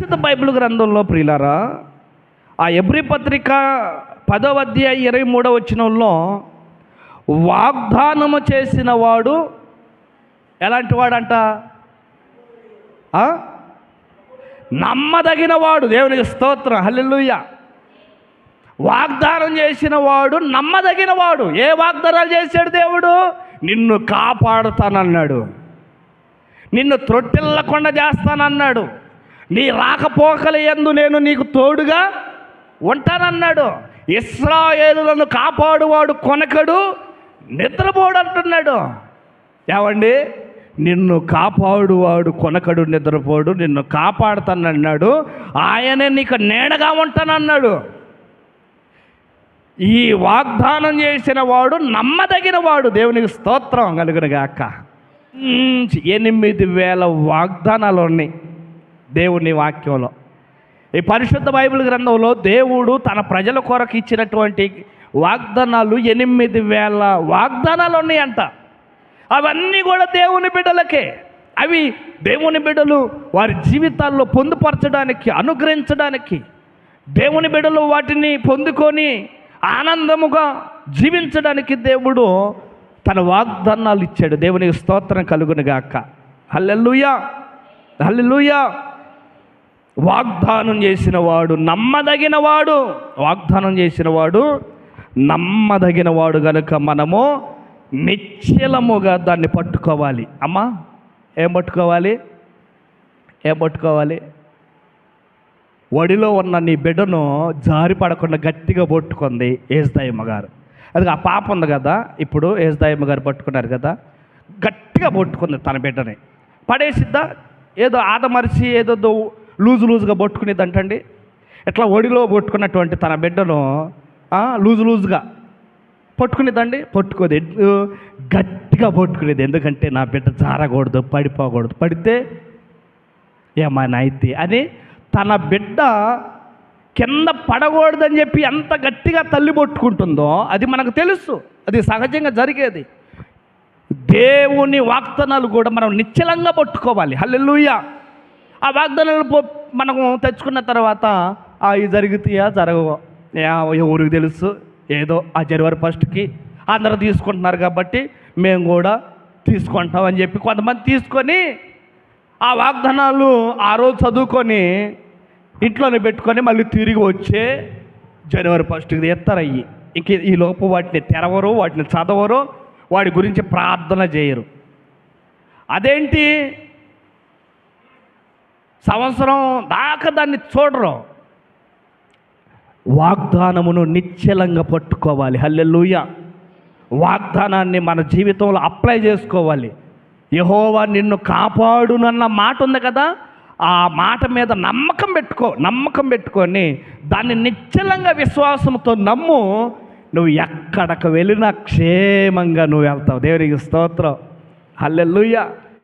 పరిశుద్ధ బైబిల్ గ్రంథంలో ప్రియులారా ఆ ఎబ్రి పత్రిక పదవ అధ్యాయ ఇరవై మూడవ వచనంలో వాగ్దానము చేసిన వాడు ఎలాంటి వాడంట? నమ్మదగిన వాడు దేవునికి స్తోత్రం హల్లెలుయ్య వాగ్దానం చేసిన వాడు నమ్మదగిన వాడు. ఏ వాగ్దానాలు చేశాడు దేవుడు? నిన్ను కాపాడుతానన్నాడు. నిన్ను త్రొట్టిల్లకుండా చేస్తానన్నాడు. నీ రాకపోకల ఎందు నేను నీకు తోడుగా ఉంటానన్నాడు. ఇస్రాయేలులను కాపాడువాడు కొనకడు నిద్రపోడు అంటున్నాడు ఏమండి? నిన్ను కాపాడువాడు కొనకడు నిద్రపోడు నిన్ను కాపాడుతానన్నాడు. ఆయనే నీకు నీడగా ఉంటానన్నాడు. ఈ వాగ్దానం చేసిన వాడు నమ్మదగిన వాడు. దేవునికి స్తోత్రం కలుగును గాక ఎనిమిది వేల వాగ్దానాలు ఉన్నాయి. దేవుని వాక్యంలో. ఈ పరిశుద్ధ బైబిల్ గ్రంథంలో దేవుడు తన ప్రజల కొరకు ఇచ్చినటువంటి వాగ్దానాలు ఎనిమిది వేల వాగ్దానాలు ఉన్నాయంట. అవన్నీ కూడా దేవుని బిడ్డలకే. అవి దేవుని బిడ్డలు వారి జీవితాల్లో పొందుపరచడానికి అనుగ్రహించడానికి దేవుని బిడ్డలు వాటిని పొందుకొని ఆనందముగా జీవించడానికి దేవుడు తన వాగ్దానాలు ఇచ్చాడు. దేవునికి స్తోత్రం కలుగునుగాక హల్లెలూయా! హల్లెలూయా! వాగ్దానం చేసినవాడు నమ్మదగినవాడు. నమ్మదగిన వాడు వాగ్దానం చేసినవాడు నమ్మదగిన వాడు గనుక మనము నిశ్చలముగా దాన్ని పట్టుకోవాలి. అమ్మా ఏం పట్టుకోవాలి? ఏం పట్టుకోవాలి? ఒడిలో ఉన్న నీ బిడ్డను జారి పడకుండా గట్టిగా పట్టుకుంది ఏజ్దాయమ్మ గారు. అది ఆ పాప ఉంది కదా ఇప్పుడు ఏజ్దాయమ్మ గారు పట్టుకున్నారు కదా గట్టిగా పట్టుకుంది తన బిడ్డని. పడేసిద్దా? ఏదో ఆదమరిచి ఏదో లూజు లూజుగా పట్టుకునేది అంటండి? ఎట్లా ఒడిలో పట్టుకున్నటువంటి తన బిడ్డను లూజు లూజుగా పట్టుకునేదండి? పట్టుకోదు. ఎడ్- గట్టిగా పట్టుకునేది. ఎందుకంటే నా బిడ్డ జారకూడదు పడిపోకూడదు. పడితే ఏమైనా అయితే అని తన బిడ్డ కింద పడకూడదని చెప్పి ఎంత గట్టిగా తల్లి పట్టుకుంటుందో అది మనకు తెలుసు. అది సహజంగా జరిగేది. దేవుని వాగ్దానాలు కూడా మనం నిశ్చలంగా పట్టుకోవాలి. హల్లెలూయా! ఆ వాగ్దానాలు మనము తెచ్చుకున్న తర్వాత అవి జరుగుతాయా జరగవో? ఎవరికి తెలుసు. ఏదో ఆ జనవరి ఫస్ట్కి అందరూ తీసుకుంటున్నారు కాబట్టి మేము కూడా తీసుకుంటాం అని చెప్పి కొంతమంది తీసుకొని ఆ వాగ్దానాలు ఆ రోజు చదువుకొని ఇంట్లోనే పెట్టుకొని మళ్ళీ తిరిగి వచ్చే జనవరి ఫస్ట్కి ఎత్తారయ్యి ఇంక ఈ లోపు వాటిని తెరవరు వాటిని చదవరు వాటి గురించి ప్రార్థన చేయరు. అదేంటి? సంవత్సరం దాకా దాన్ని చూడరు. వాగ్దానమును నిశ్చలంగా పట్టుకోవాలి. హల్లెలూయ. వాగ్దానాన్ని మన జీవితంలో అప్లై చేసుకోవాలి. యహోవా నిన్ను కాపాడునన్న మాట ఉంది కదా? ఆ మాట మీద నమ్మకం పెట్టుకో నమ్మకం పెట్టుకొని దాన్ని నిశ్చలంగా విశ్వాసంతో నమ్ము నువ్వు ఎక్కడికి వెళ్ళినా క్షేమంగా నువ్వు వెళ్తావు. దేవునికి స్తోత్రం. హల్లెలూయ.